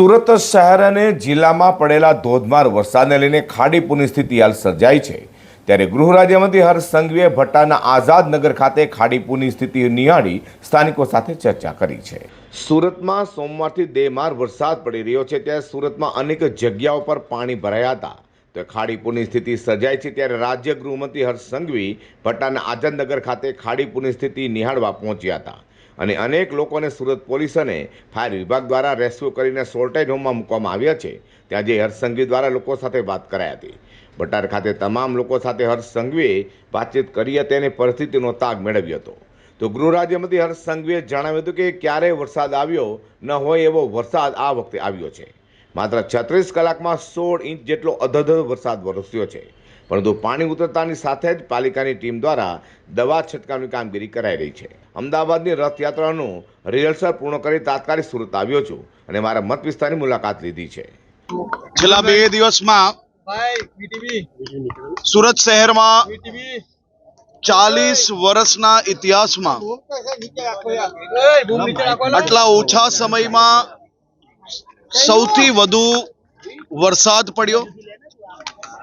સુરત શહેર અને જિલ્લામાં પડેલા ધોધમાર વરસાદને લઈને ખાડીપુરની સ્થિતિ હાલ સર્જાઈ છે. ત્યારે ગૃહ રાજ્યમંત્રી હર્ષ સંઘવીએ ભટ્ટાના આઝાદનગર ખાતે ખાડીપુરની સ્થિતિ નિહાળી સ્થાનિકો સાથે ચર્ચા કરી છે. સુરતમાં સોમવારથી દેમાર વરસાદ પડી રહ્યો છે ત્યારે સુરતમાં અનેક જગ્યાઓ પર પાણી ભરાયા હતા. તો ખાડીપુરની સ્થિતિ સર્જાય છે ત્યારે રાજ્ય ગૃહમંત્રી હર્ષ સંઘવી ભટ્ટાના આઝાદનગર ખાતે ખાડીપુરની સ્થિતિ નિહાળવા પહોંચ્યા હતા. અને અનેક લોકોને સુરત પોલીસ અને ફાયર વિભાગ દ્વારા રેસ્ક્યુ કરીને સોલ્ટેજ હોમમાં મૂકવામાં આવ્યા છે. ત્યાં જે હર્ષ સંઘવી દ્વારા લોકો સાથે વાત કરાઈ હતી. બટાર ખાતે તમામ લોકો સાથે હર્ષ સંઘવીએ વાતચીત કરી હતી અને પરિસ્થિતિનો તાગ મેળવ્યો હતો. તો ગૃહ રાજ્યમંત્રી હર્ષ સંઘવીએ જણાવ્યું હતું કે ક્યારેય વરસાદ આવ્યો ન હોય એવો વરસાદ આ વખતે આવ્યો છે. માત્ર છત્રીસ કલાકમાં સોળ ઇંચ જેટલો અધધ વરસાદ વરસ્યો છે. પરંતુ પાણી ઉતરતાની સાથે જ પાલિકાની ટીમ દ્વારા દવા છંટકાવની કામગીરી કરાઈ રહી છે. અમદાવાદની રથયાત્રાનું રિહર્સલ પૂર્ણ કરી તાત્કાલિક સુરત આવ્યો છું અને મારા મત વિસ્તારની મુલાકાત લીધી છે. છેલ્લા બે દિવસમાં સુરત શહેરમાં ચાલીસ વર્ષના ઇતિહાસમાં. આટલા ઓછા સમયમાં સૌથી વધુ વરસાદ પડ્યો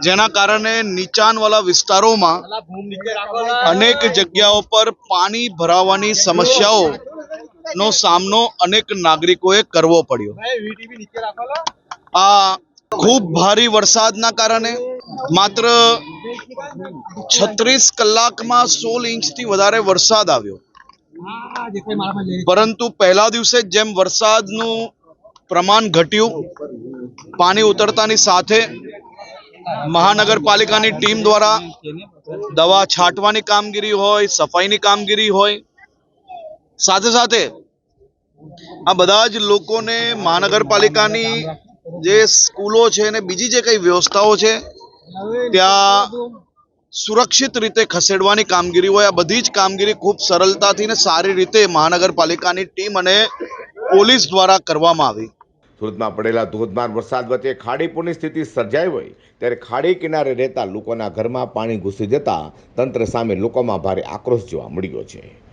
જેના કારણે નીચાણવાળા વિસ્તારોમાં. અનેક જગ્યાઓ પર પાણી ભરાવાની સમસ્યાઓ નો સામનો અનેક નાગરિકોએ કરવો પડ્યો. આ ખૂબ ભારે વરસાદના કારણે માત્ર છત્રીસ કલાકમાં સોળ ઇંચથી વધારે વરસાદ આવ્યો પરંતુ પહેલા દિવસે જેમ વરસાદનું પ્રમાણ ઘટ્યું. પાણી ઉતરતાની સાથે મહાનગરપાલિકાની ટીમ દ્વારા દવા છાંટવાની કામગીરી હોય, સફાઈની કામગીરી હોય, સાથે સાથે આ બધા જ લોકોને મહાનગરપાલિકાની જે સ્કૂલો છે અને બીજી જે કઈ વ્યવસ્થાઓ છે, ત્યાં સુરક્ષિત રીતે ખસેડવાની કામગીરી હોય, આ બધી જ કામગીરી ખૂબ સરળતાથી ને સારી રીતે મહાનગરપાલિકાની ટીમ અને પોલીસ દ્વારા કરવામાં આવી. સુરતમાં પડેલા ધોધમાર વરસાદ વચ્ચે ખાડીપુરની સ્થિતિ સર્જાઈ હોય ત્યારે ખાડી કિનારે રહેતા લોકોના ઘરમાં પાણી ઘૂસી જતા તંત્ર સામે લોકોમાં ભારે આક્રોશ જોવા મળ્યો છે.